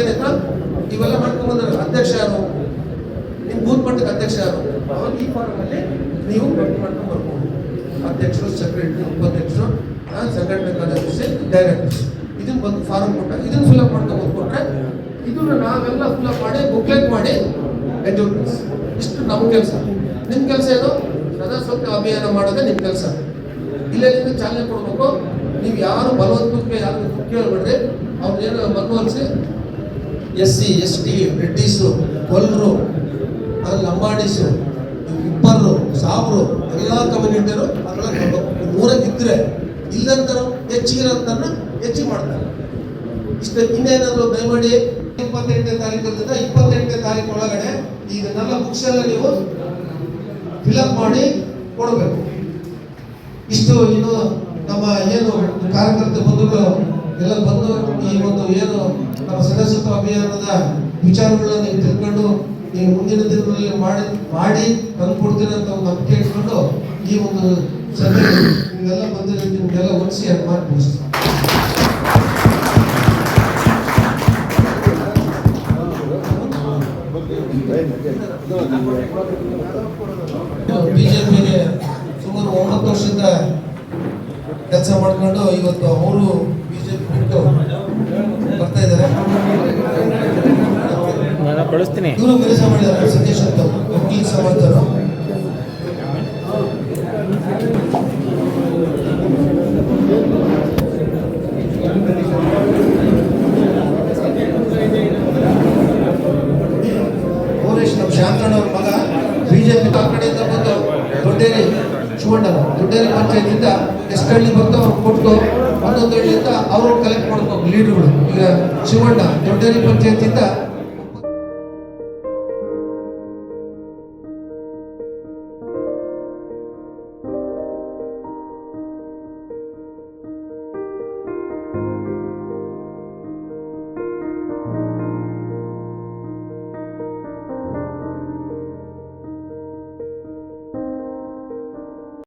ಏನಿತ್ತು ಇವೆಲ್ಲ ಮಾಡ್ಕೊಂಡ್ ಬಂದ್ರೆ ಅಧ್ಯಕ್ಷ ಯಾರು? ನಿಮ್ ಬೂತ್ ಮಟ್ಟಕ್ಕೆ ಅಧ್ಯಕ್ಷ ಯಾರು? ಅವಾಗ ಈ ಫಾರಂ ಅಲ್ಲಿ ನೀವು ಭರ್ತಿ ಮಾಡ್ಕೊಂಡು ಬರ್ಬೋದು. ಅಧ್ಯಕ್ಷರು ಸೆಕ್ರೆಟರಿ ಉಪಾಧ್ಯಕ್ಷರು ಸಂಘಟನೆ ಕಾರ್ಯದರ್ಶಿ ಡೈರೆಕ್ಟರ್ಸ್ ಇದನ್ನ ಬಂದು ಫಾರಂ ಕೊಟ್ಟ ಇದನ್ನ ಫಿಲ್ಅಪ್ ಮಾಡ್ಕೊಂಡು ಕೊಟ್ಟರೆ ಇದನ್ನ ನಾವೆಲ್ಲ ಫಿಲ್ಅಪ್ ಮಾಡಿ ಬುಕ್ಲೆಟ್ ಮಾಡಿ ಎಜುಕೇಸ್ ಇಷ್ಟು ನಮ್ಮ ಕೆಲಸ. ನಿಮ್ಮ ಕೆಲಸ ಏನು? ಸದಸ್ಯತ್ವ ಅಭಿಯಾನ ಮಾಡೋದೇ ನಿಮ್ಮ ಕೆಲಸ. ಇಲ್ಲೇ ಚಾಲನೆ ಕೊಡಬೇಕು. ನೀವು ಯಾರು ಬಲವಂತಕ್ಕೆ ಯಾರು ಕೇಳ್ಬೇಡ್ರಿ ಅವ್ರನ್ನೇನು ಮನವೊಲಿಸಿ ಎಸ್ ಸಿ ಎಸ್ ಟಿ ರೆಡ್ಡಿಸು ಕೊಲ್ರು ಲಂಬಾಡಿಸು ಇಬ್ಬರು ಸಾವಿರ, ಎಲ್ಲ ಕಮ್ಯುನಿಟಿಯರು ಅದೆಲ್ಲ ಮೂರಕ್ಕೆ ಇದ್ರೆ ಇಲ್ಲಂತರೂ ಹೆಚ್ಚಿಗಿರೋದನ್ನ ಹೆಚ್ಚಿಗೆ ಮಾಡ್ತಾರೆ. ಇಷ್ಟ ಇನ್ನೇನಾದ್ರು ದಯಮಾಡಿ ಇಪ್ಪತ್ತೆಂಟನೇ ತಾರೀಕಿಂದ ಇಪ್ಪತ್ತೆಂಟನೇ ತಾರೀಕು ಒಳಗಡೆ ಇದನ್ನೆಲ್ಲ ಬುಕ್ಸ್ ಎಲ್ಲ ನೀವು ಫಿಲಪ್ ಮಾಡಿ ಕೊಡಬೇಕು. ಇಷ್ಟು ಇನ್ನು ನಮ್ಮ ಏನು ಕಾರ್ಯಕರ್ತ ಬಂಧುಗಳು ಎಲ್ಲ ಬಂದು ಈ ಒಂದು ಏನು ನಮ್ಮ ಸದಸ್ಯತ್ವ ಅಭಿಯಾನದ ವಿಚಾರಗಳನ್ನ ನೀವು ತಿಳ್ಕೊಂಡು ನೀವು ಮುಂದಿನ ದಿನಗಳಲ್ಲಿ ಮಾಡಿ ಮಾಡಿ ತಂದ್ಕೊಡ್ತೀರಿ ಅಂತ ಒಂದು ನಂಬಿಕೆ ಇಟ್ಕೊಂಡು ಈ ಒಂದು ಸಭೆ ನೀವೆಲ್ಲ ಬಂದಿರೋ ನಿಮ್ಗೆಲ್ಲ ಒಲಿಸಿ ಅದು ಮಾಡಿ ಮುಗಿಸ್ತೀನಿ ಬಿಜೆಪಿಗೆ ಸುಮಾರು ಒಂಬತ್ತು ವರ್ಷದಿಂದ ಕೆಲಸ ಮಾಡ್ಕೊಂಡು ಇವತ್ತು ಅವರು ಬಿಜೆಪಿ ಬಿಟ್ಟು ಬರ್ತಾ ಇದ್ದಾರೆ. ಕಳಿಸ್ತೀನಿ. ಇವರು ಕೆಲಸ ಮಾಡಿದ್ದಾರೆ ಸತೀಶ್ ಅಂತ ವಕೀಲ ಸಮಾಜರು ಶಾಂತಣ್ಣ ಅವ್ರ ಮಗ ಬಿಜೆಪಿ ಆ ಕಡೆಯಿಂದ ಬಂದು ದೊಡ್ಡೇರಿ. ಶಿವಣ್ಣ ದೊಡ್ಡೇರಿ ಪಂಚಾಯತಿಂದ ಎಷ್ಟು ಹಳ್ಳಿ ಬರ್ತಾವ ಅವ್ರು ಕೊಟ್ಟು ಒಂದೊಂದು ಹಳ್ಳಿಯಿಂದ ಅವರು ಕಲೆಕ್ಟ್ ಮಾಡ್ಕೊಂಡು ಲೀಡರ್ಗಳು ಈಗ ಶಿವಣ್ಣ ದೊಡ್ಡೇರಿ ಪಂಚಾಯತಿಂದ